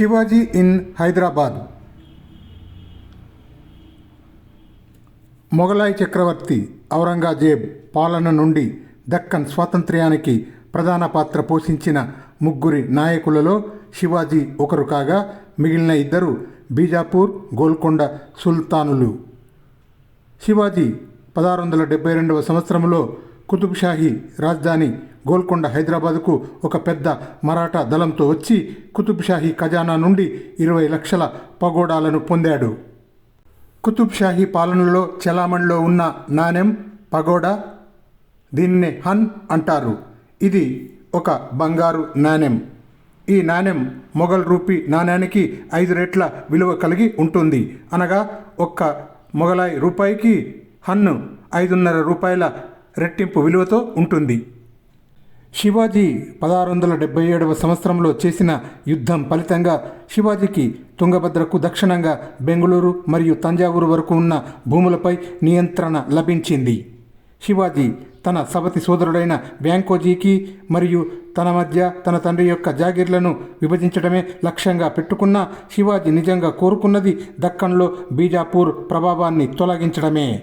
Shivaji in Hyderabad. మొఘలాయి చక్రవర్తి ఔరంగజేబ్ పాలన నుండి దక్కన్ స్వాతంత్ర్యానికి ప్రధాన పాత్ర పోషించిన ముగ్గురి నాయకులలో శివాజీ ఒకరు కాగా మిగిలిన ఇద్దరు బీజాపూర్ గోల్కొండ సుల్తానులు. శివాజీ పదహారు వందల డెబ్బై రెండవ సంవత్సరంలో కుతుబ్ షాహీ రాజధాని గోల్కొండ హైదరాబాదుకు ఒక పెద్ద మరాఠా దళంతో వచ్చి కుతుబ్షాహీ ఖజానా నుండి ఇరవై లక్షల పగోడాలను పొందాడు. కుతుబ్ షాహీ పాలనలో చలామణిలో ఉన్న నాణెం పగోడా దీన్నే హన్ అంటారు. ఇది ఒక బంగారు నాణెం ఈ నాణెం మొఘల్ రూపీ నాణ్యానికి ఐదు రెట్ల విలువ కలిగి ఉంటుంది. అనగా ఒక్క మొఘలాయి రూపాయికి హన్ను ఐదున్నర రూపాయల రెట్టింపు విలువతో ఉంటుంది. శివాజీ పదహారు వందల డెబ్బై ఏడవ సంవత్సరంలో చేసిన యుద్ధం ఫలితంగా శివాజీకి తుంగభద్రకు దక్షిణంగా బెంగళూరు మరియు తంజావూరు వరకు ఉన్న భూములపై నియంత్రణ లభించింది. శివాజీ తన సవతి సోదరుడైన బ్యాంకోజీకి మరియు తన మధ్య తన తండ్రి యొక్క జాగీర్లను విభజించడమే లక్ష్యంగా పెట్టుకున్న శివాజీ నిజంగా కోరుకున్నది దక్కన్లో బీజాపూర్ ప్రభావాన్ని తొలగించడమే.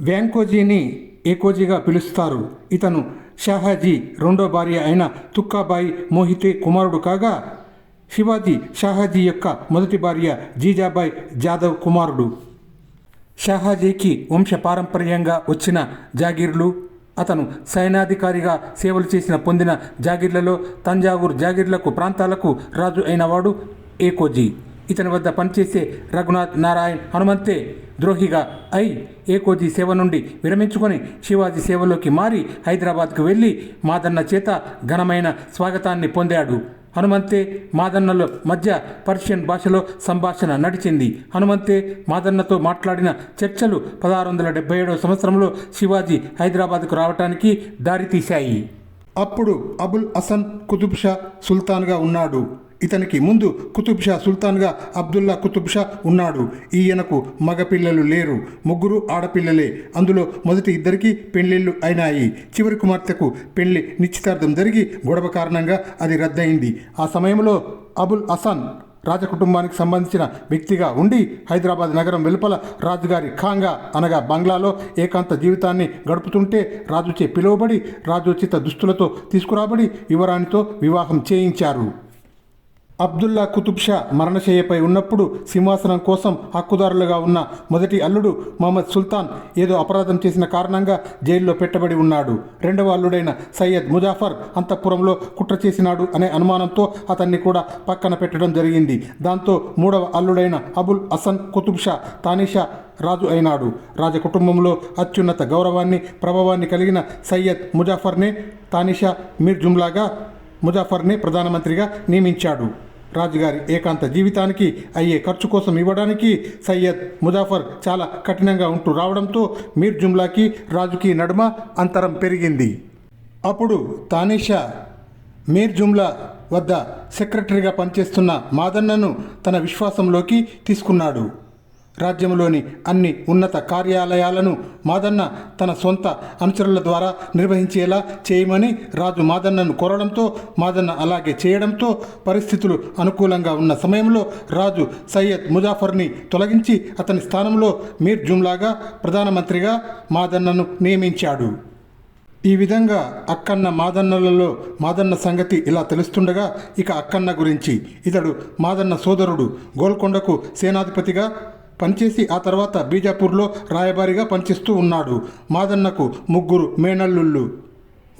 వ్యాంకోజీని ఏకోజీగా పిలుస్తారు. ఇతను షాహాజీ రెండో భార్య అయిన తుక్కాబాయి మోహితే కుమారుడు కాగా శివాజీ షాహాజీ యొక్క మొదటి భార్య జీజాబాయి జాదవ్ కుమారుడు. షాహాజీకి వంశపారంపర్యంగా వచ్చిన జాగీర్లు అతను సైనాధికారిగా సేవలు చేసిన పొందిన జాగీర్లలో తంజావూరు జాగీర్లకు ప్రాంతాలకు రాజు అయినవాడు ఏకోజీ. ఇతని వద్ద పనిచేసే రఘునాథ్ నారాయణ్ హనుమంతే. ద్రోహిగా అయి ఏకోజీ సేవ నుండి విరమించుకొని శివాజీ సేవలోకి మారి హైదరాబాద్కు వెళ్ళి మాదన్న చేత ఘనమైన స్వాగతాన్ని పొందాడు. హనుమంతే మాదన్నల మధ్య పర్షియన్ భాషలో సంభాషణ నడిచింది. హనుమంతే మాదన్నతో మాట్లాడిన చర్చలు పదహారు వందల డెబ్బై ఏడవ సంవత్సరంలో శివాజీ హైదరాబాద్కు రావటానికి దారితీశాయి. అప్పుడు అబుల్ హసన్ కుతుబ్ షా సుల్తాన్గా ఉన్నాడు. ఇతనికి ముందు కుతుబ్ షా సుల్తాన్గా అబ్దుల్లా కుతుబ్ షా ఉన్నాడు. ఈయనకు మగపిల్లలు లేరు. ముగ్గురు ఆడపిల్లలే. అందులో మొదటి ఇద్దరికి పెళ్ళిళ్ళు అయినాయి. చివరి కుమార్తెకు పెళ్ళి నిశ్చితార్థం జరిగి గొడవ కారణంగా అది రద్దయింది. ఆ సమయంలో అబుల్ హసన్ రాజకుటుంబానికి సంబంధించిన వ్యక్తిగా ఉండి హైదరాబాద్ నగరం వెలుపల రాజుగారి ఖాంగా అనగా బంగ్లాలో ఏకాంత జీవితాన్ని గడుపుతుంటే రాజుచే పిలువబడి రాజోచిత దుస్తులతో తీసుకురాబడి యువరాణితో వివాహం చేయించారు. అబ్దుల్లా కుతుబ్ షా మరణశయ్యపై ఉన్నప్పుడు సింహాసనం కోసం హక్కుదారులుగా ఉన్న మొదటి అల్లుడు మహమ్మద్ సుల్తాన్ ఏదో అపరాధం చేసిన కారణంగా జైల్లో పెట్టబడి ఉన్నాడు. రెండవ అల్లుడైన సయ్యద్ ముజాఫర్ అంతఃపురంలో కుట్ర చేసినాడు అనే అనుమానంతో అతన్ని కూడా పక్కన పెట్టడం జరిగింది. దాంతో మూడవ అల్లుడైన అబుల్ హసన్ కుతుబ్ షా తానిషా రాజు అయినాడు. రాజకుటుంబంలో అత్యున్నత గౌరవాన్ని ప్రభావాన్ని కలిగిన సయ్యద్ ముజాఫర్నే తానిషా మీర్ జుమ్లాగా ముజాఫర్ని ప్రధానమంత్రిగా నియమించాడు. రాజుగారి ఏకాంత జీవితానికి అయ్యే ఖర్చు కోసం ఇవ్వడానికి సయ్యద్ ముజాఫర్ చాలా కఠినంగా ఉంటూ రావడంతో మీర్ జుమ్లాకి రాజుకి నడుమ అంతరం పెరిగింది. అప్పుడు తానిషా మీర్ జుమ్లా వద్ద సెక్రటరీగా పనిచేస్తున్న మాదన్నను తన విశ్వాసంలోకి తీసుకున్నాడు. రాజ్యంలోని అన్ని ఉన్నత కార్యాలయాలను మాదన్న తన సొంత అనుచరుల ద్వారా నిర్వహించేలా చేయమని రాజు మాదన్నను కోరడంతో మాదన్న అలాగే చేయడంతో పరిస్థితులు అనుకూలంగా ఉన్న సమయంలో రాజు సయ్యద్ ముజాఫర్ని తొలగించి అతని స్థానంలో మీర్ జుమ్లాగా ప్రధానమంత్రిగా మాదన్నను నియమించాడు. ఈ విధంగా అక్కన్న మాదన్నలలో మాదన్న సంగతి ఇలా తెలుస్తుండగా ఇక అక్కన్న గురించి ఇతడు మాదన్న సోదరుడు గోల్కొండకు సేనాధిపతిగా పనిచేసి ఆ తర్వాత బీజాపూర్లో రాయబారిగా పనిచేస్తూ ఉన్నాడు మాదన్నకు ముగ్గురు మేనల్లుళ్ళు.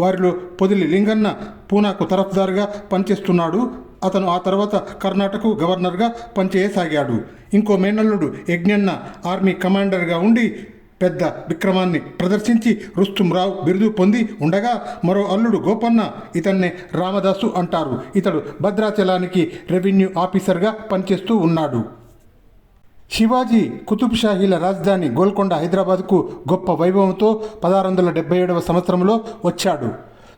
వారిలో పొదిలి లింగన్న పూనాకు తరఫుదారుగా పనిచేస్తున్నాడు. అతను ఆ తర్వాత కర్ణాటక గవర్నర్గా పనిచేయసాగాడు. ఇంకో మేనల్లుడు యజ్ఞన్న ఆర్మీ కమాండర్గా ఉండి పెద్ద విక్రమాన్ని ప్రదర్శించి రుస్తుం రావు బిరుదు పొంది ఉండగా మరో అల్లుడు గోపన్న ఇతన్నే రామదాసు అంటారు. ఇతడు భద్రాచలానికి రెవెన్యూ ఆఫీసర్గా పనిచేస్తూ ఉన్నాడు. శివాజీ కుతుబ్షాహీల రాజధాని గోల్కొండ హైదరాబాద్కు గొప్ప వైభవంతో పదహారు వందల డెబ్బై ఏడవ సంవత్సరంలో వచ్చాడు.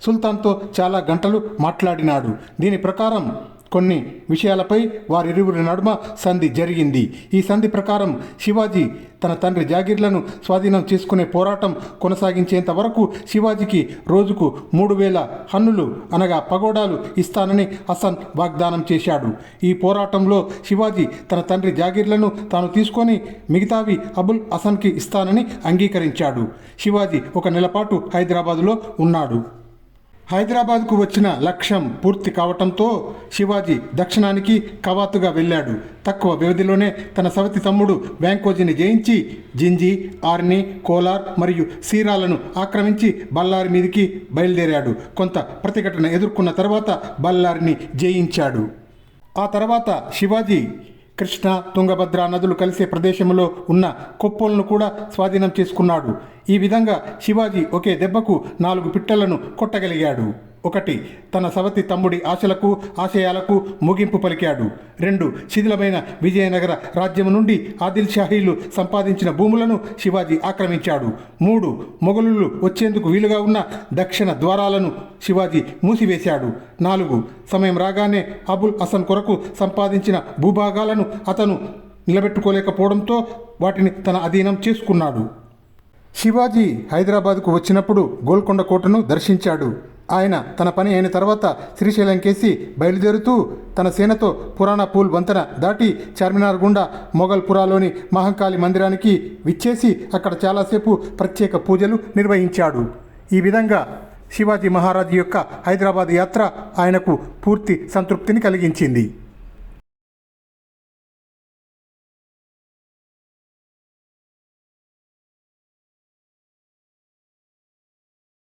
సుల్తాన్తో చాలా గంటలు మాట్లాడినాడు. దీని ప్రకారం కొన్ని విషయాలపై వారిరువురి నడుమ సంధి జరిగింది. ఈ సంధి ప్రకారం శివాజీ తన తండ్రి జాగీర్లను స్వాధీనం చేసుకునే పోరాటం కొనసాగించేంత వరకు శివాజీకి రోజుకు మూడు వేల హన్నులు అనగా పగోడాలు ఇస్తానని హసన్ వాగ్దానం చేశాడు. ఈ పోరాటంలో శివాజీ తన తండ్రి జాగీర్లను తాను తీసుకొని మిగతావి అబుల్ హసన్కి ఇస్తానని అంగీకరించాడు. శివాజీ ఒక నెలపాటు హైదరాబాదులో ఉన్నాడు. హైదరాబాద్కు వచ్చిన లక్ష్యం పూర్తి కావటంతో శివాజీ దక్షిణానికి కవాతుగా వెళ్ళాడు. తక్కువ వ్యవధిలోనే తన సవతి తమ్ముడు బ్యాంకోజీని జయించి జింజి ఆర్ని కోలార్ మరియు సీరాలను ఆక్రమించి బళ్ళారి మీదికి బయలుదేరాడు. కొంత ప్రతిఘటన ఎదుర్కొన్న తర్వాత బళ్ళారిని జయించాడు. ఆ తర్వాత శివాజీ కృష్ణ తుంగభద్ర నదులు కలిసే ప్రదేశంలో ఉన్న కొప్పలను కూడా స్వాధీనం చేసుకున్నాడు. ఈ విధంగా శివాజీ ఒకే దెబ్బకు నాలుగు పిట్టలను కొట్టగలిగాడు. ఒకటి తన సవతి తమ్ముడి ఆశలకు ఆశయాలకు ముగింపు పలికాడు. రెండు శిథిలమైన విజయనగర రాజ్యం నుండి ఆదిల్ షాహీలు సంపాదించిన భూములను శివాజీ ఆక్రమించాడు. మూడు మొఘలులు వచ్చేందుకు వీలుగా ఉన్న దక్షిణ ద్వారాలను శివాజీ మూసివేశాడు. నాలుగు సమయం రాగానే అబుల్ హసన్ కొరకు సంపాదించిన భూభాగాలను అతను నిలబెట్టుకోలేకపోవడంతో వాటిని తన అధీనం చేసుకున్నాడు. శివాజీ హైదరాబాద్కు వచ్చినప్పుడు గోల్కొండ కోటను దర్శించాడు. ఆయన తన పని అయిన తర్వాత శ్రీశైలంకేసి బయలుదేరుతూ తన సేనతో పురాణ పూల్ వంతెన దాటి చార్మినార్ గుండా మొఘల్పురాలోని మహంకాళి మందిరానికి విచ్చేసి అక్కడ చాలాసేపు ప్రత్యేక పూజలు నిర్వహించాడు. ఈ విధంగా శివాజీ మహారాజు యొక్క హైదరాబాద్ యాత్ర ఆయనకు పూర్తి సంతృప్తిని కలిగించింది.